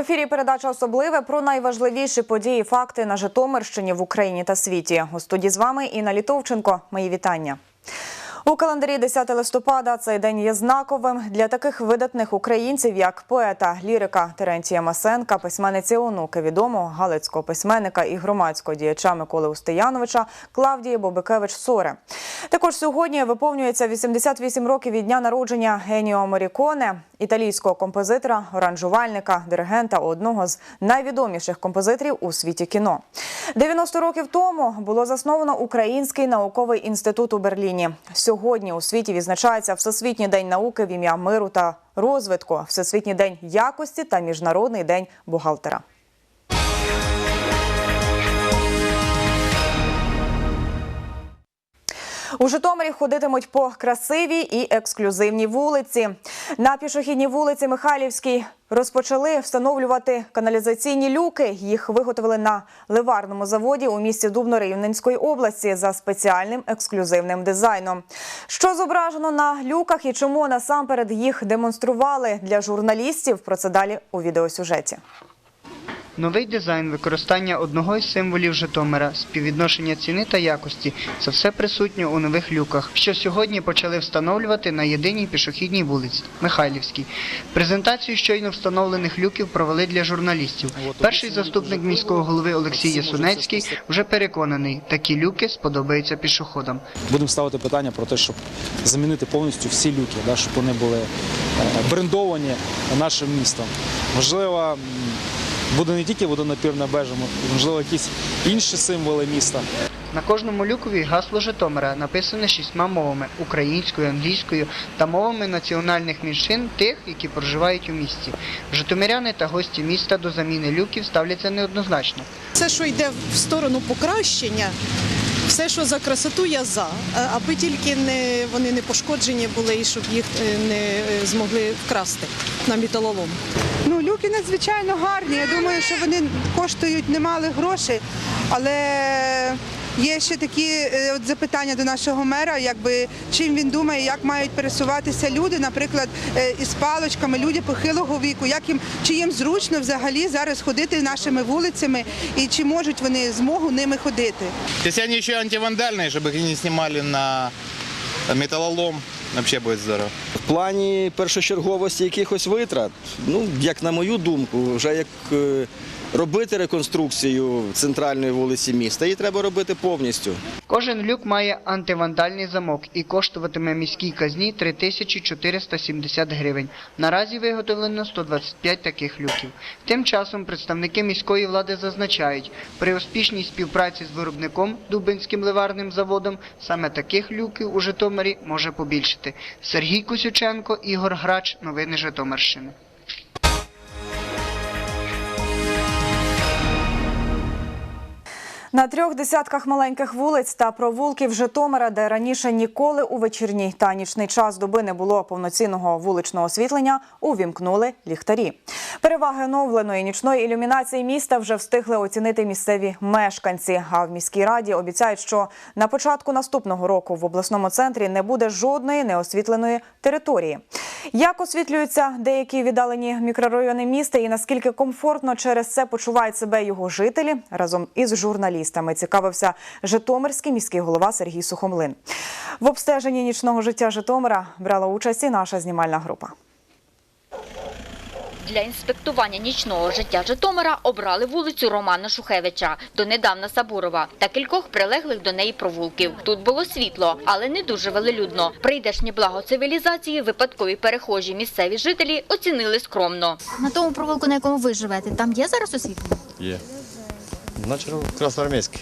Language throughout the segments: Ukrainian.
Ефірі передача особливе про найважливіші події, факти на Житомирщині в Україні та світі. У студії з вами Інна Літовченко. Мої вітання. У календарі 10 листопада цей день є знаковим для таких видатних українців, як поета, лірика Терентія Масенка, письменниці онуки відомого галицького письменника і громадського діяча Миколи Устияновича Клавдії Бобикевич Соре. Також сьогодні виповнюється 88 років від дня народження Геніо Моріконе, італійського композитора, оранжувальника, диригента, одного з найвідоміших композиторів у світі кіно. 90 років тому було засновано Український науковий інститут у Берліні. Сьогодні у світі відзначається Всесвітній день науки в ім'я миру та розвитку, Всесвітній день якості та Міжнародний день бухгалтера. У Житомирі ходитимуть по красивій і ексклюзивній вулиці. На пішохідній вулиці Михайлівській розпочали встановлювати каналізаційні люки. Їх виготовили на ливарному заводі у місті Дубно Рівненської області за спеціальним ексклюзивним дизайном. Що зображено на люках і чому насамперед їх демонстрували для журналістів? Про це далі у відеосюжеті. Новий дизайн використання одного із символів Житомира, співвідношення ціни та якості це все присутньо у нових люках, що сьогодні почали встановлювати на єдиній пішохідній вулиці Михайлівській. Презентацію щойно встановлених люків провели для журналістів. Перший заступник міського голови Олексій Ясунецький вже переконаний, такі люки сподобаються пішоходам. Будемо ставити питання про те, щоб замінити повністю всі люки, да, щоб вони були е, брендовані нашим містом. Можливо, буде не тільки водонапір на бежому, можливо, якісь інші символи міста. На кожному люкові гасло Житомира написане шістьма мовами українською, англійською та мовами національних меншин тих, які проживають у місті. Житомиряни та гості міста до заміни люків ставляться неоднозначно. Все, що йде в сторону покращення, все, що за красоту, я за. Аби тільки не, вони не пошкоджені були і щоб їх е, не е, змогли вкрасти на металолом. Ну, люки надзвичайно гарні. Я думаю, що вони коштують немалих грошей, але є ще такі е, от запитання до нашого мера, якби чим він думає, як мають пересуватися люди, наприклад, е, із паличками, люди похилого віку, як їм чи їм зручно взагалі зараз ходити нашими вулицями і чи можуть вони змогу ними ходити. Если они еще антивандальные, чтобы их не снимали на металлолом, вообще будет здорово. В плані першочерговості якихось витрат, ну, як на мою думку, вже як е, робити реконструкцію центральної вулиці міста, її треба робити повністю. Кожен люк має антивандальний замок і коштуватиме міській казні 3470 гривень. Наразі виготовлено 125 таких люків. Тим часом представники міської влади зазначають, при успішній співпраці з виробником Дубинським ливарним заводом саме таких люків у Житомирі може побільшити. Сергій Косюченко, Ігор Грач. Новини Житомирщини. На трьох десятках маленьких вулиць та провулків Житомира, де раніше ніколи у вечірній та нічний час доби не було повноцінного вуличного освітлення, увімкнули ліхтарі. Переваги оновленої нічної ілюмінації міста вже встигли оцінити місцеві мешканці. А в міській раді обіцяють, що на початку наступного року в обласному центрі не буде жодної неосвітленої території. Як освітлюються деякі віддалені мікрорайони міста і наскільки комфортно через це почувають себе його жителі разом із журналістами, цікавився Житомирський міський голова Сергій Сухомлин. В обстеженні нічного життя Житомира брала участь і наша знімальна група. Для інспектування нічного життя Житомира обрали вулицю Романа Шухевича, донедавна Сабурова та кількох прилеглих до неї провулків. Тут було світло, але не дуже велелюдно. Прийдешнє благо цивілізації випадкові перехожі місцеві жителі оцінили скромно. На тому провулку, на якому ви живете, там є зараз освітлення? Є. Наче красноармейський.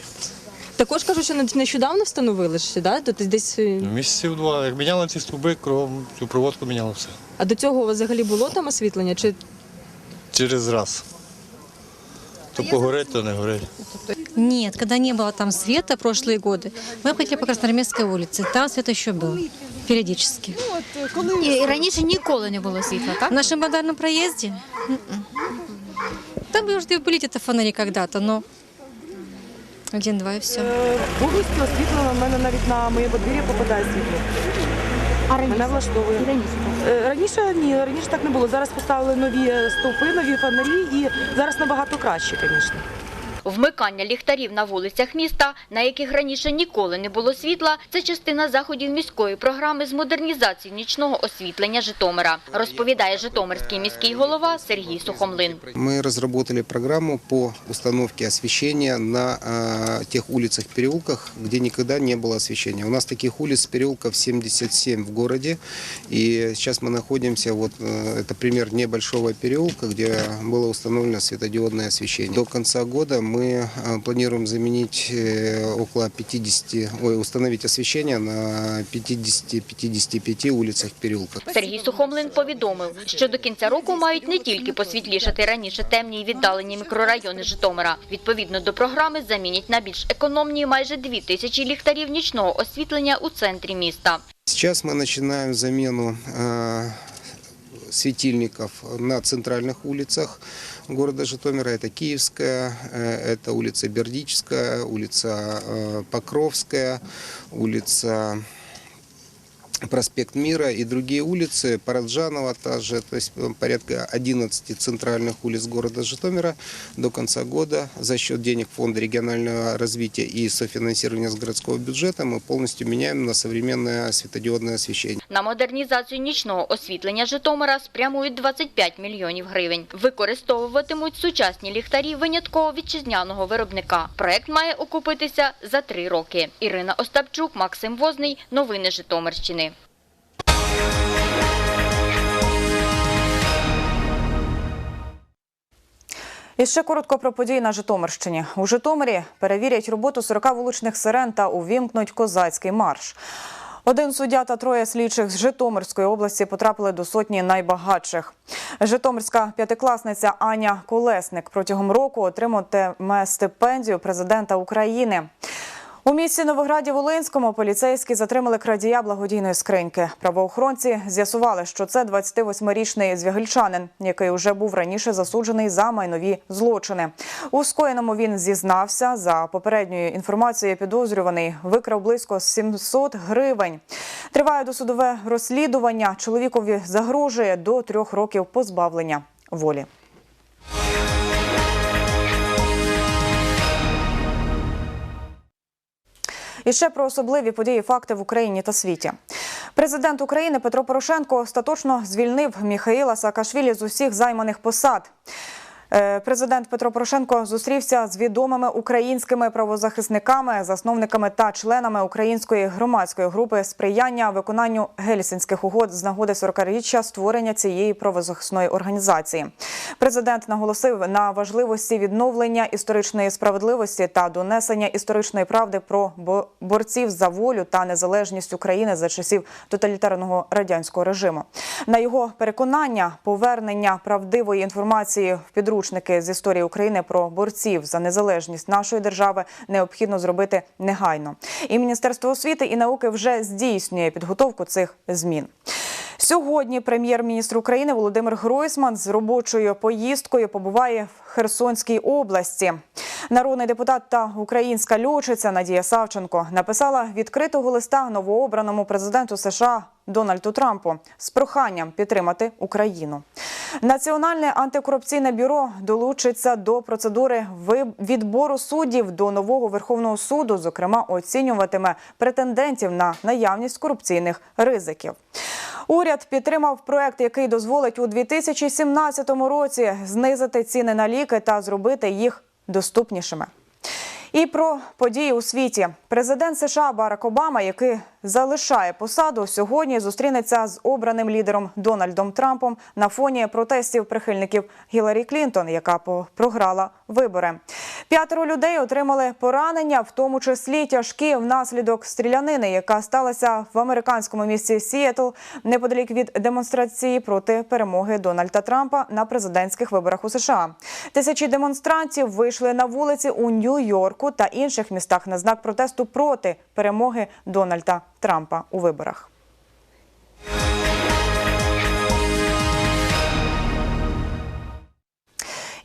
Також кажуть, що нещодавно встановили ж, да? Тут десь. е, Місяців два. Як міняли ці стовби, кругом цю проводку міняли все. А до цього у вас взагалі було там освітлення? Чи Через раз. То погорить, то не горить. Нет, когда не было там света прошлые годы, мы ходили по Красноармейской улице, там свет еще был периодически. І раніше ніколи не було світла, В так? нашем базарном проезде м-м. там может и были где-то фонари когда-то, но один-два і все. Повністю освітлено в мене навіть на моє подвір'я попадає світло. а Мене влаштовує. Е, Раніше ні, раніше так не було. Зараз поставили нові стовпи, нові фонарі і зараз набагато краще, звісно. Вмикання ліхтарів на вулицях міста, на яких раніше ніколи не було світла, це частина заходів міської програми з модернізації нічного освітлення Житомира, розповідає Житомирський міський голова Сергій Сухомлин. Мы разработали программу по установке освещения на э, тех улицах, переулках, где никогда не было освещения. У нас таких улиц, переулков 77 в городе. И сейчас мы находимся, вот э, это пример небольшого переулка, где было установлено светодиодное освещение. До конца года мы э, планируем заменить э, около 50, ой, установить освещение на 50-55 улицах, переулках. Сергій Сухомлин повідомив, що до кінця року мають не тільки посвітлішати раніше темні і віддалені мікрорайони Житомира. Відповідно до програми замінять на більш економні майже дві тисячі ліхтарів нічного освітлення у центрі міста. Сейчас мы начинаем замену э, светильников на центральных улицах города Житомира. Это Киевская, э, это улица Бердическая, улица э, Покровская, улица проспект Мира и другие улицы, Параджанова также, то есть э, порядка 11 центральных улиц города Житомира до конца года за счет денег Фонда регионального развития и софинансирования с городского бюджета мы полностью меняем на современное светодиодное освещение. На модернізацію нічного освітлення Житомира спрямують 25 мільйонів гривень. Використовуватимуть сучасні ліхтарі винятково вітчизняного виробника. Проект має окупитися за три роки. Ірина Остапчук, Максим Возний. Новини Житомирщини. І ще коротко про події на Житомирщині. У Житомирі перевірять роботу 40 вуличних сирен та увімкнуть козацький марш. Один суддя та троє слідчих з Житомирської області потрапили до сотні найбагатших. Житомирська п'ятикласниця Аня Колесник протягом року отриматиме стипендію президента України. У місті Новограді Волинському поліцейські затримали крадія благодійної скриньки. Правоохоронці з'ясували, що це 28-річний звягельчанин, який уже був раніше засуджений за майнові злочини. У скоєному він зізнався. За попередньою інформацією, підозрюваний викрав близько 700 гривень. Триває досудове розслідування. Чоловікові загрожує до трьох років позбавлення волі. І ще про особливі події, факти в Україні та світі. Президент України Петро Порошенко остаточно звільнив Міхаїла Саакашвілі з усіх займаних посад. Е, Президент Петро Порошенко зустрівся з відомими українськими правозахисниками, засновниками та членами української громадської групи сприяння виконанню гельсінських угод з нагоди 40-річчя створення цієї правозахисної організації. Президент наголосив на важливості відновлення історичної справедливості та донесення історичної правди про борців за волю та незалежність України за часів тоталітарного радянського режиму. На його переконання, повернення правдивої інформації в підручники з історії України про борців за незалежність нашої держави необхідно зробити негайно. І Міністерство освіти і науки вже здійснює підготовку цих змін. Сьогодні прем'єр-міністр України Володимир Гройсман з робочою поїздкою побуває в Херсонській області. Народний депутат та українська льотчиця Надія Савченко написала відкритого листа новообраному президенту США Дональду Трампу з проханням підтримати Україну. Національне антикорупційне бюро долучиться до процедури відбору суддів до нового Верховного суду. Зокрема, оцінюватиме претендентів на наявність корупційних ризиків. Уряд підтримав проект, який дозволить у 2017 році знизити ціни на ліки та зробити їх доступнішими. І про події у світі. Президент США Барак Обама, який залишає посаду, сьогодні зустрінеться з обраним лідером Дональдом Трампом на фоні протестів прихильників Гіларі Клінтон, яка програла вибори. П'ятеро людей отримали поранення, в тому числі тяжкі внаслідок стрілянини, яка сталася в американському місті Сіетл неподалік від демонстрації проти перемоги Дональда Трампа на президентських виборах у США. Тисячі демонстрантів вийшли на вулиці у Нью-Йорку та інших містах на знак протесту проти перемоги Дональда Трампа у виборах.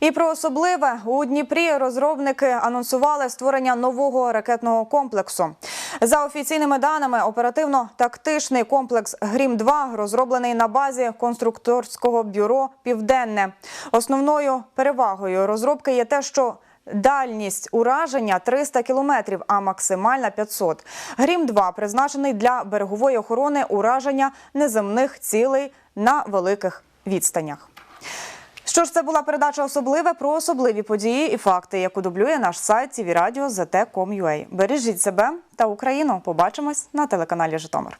І про особливе у Дніпрі розробники анонсували створення нового ракетного комплексу. За офіційними даними, оперативно-тактичний комплекс Грім-2 розроблений на базі конструкторського бюро Південне. Основною перевагою розробки є те, що Дальність ураження 300 кілометрів, а максимальна 500. Грім-2 призначений для берегової охорони ураження неземних цілей на великих відстанях. Що ж, це була передача особливе про особливі події і факти, яку дублює наш сайт tvradio.zt.com.ua. Бережіть себе та Україну. Побачимось на телеканалі Житомир.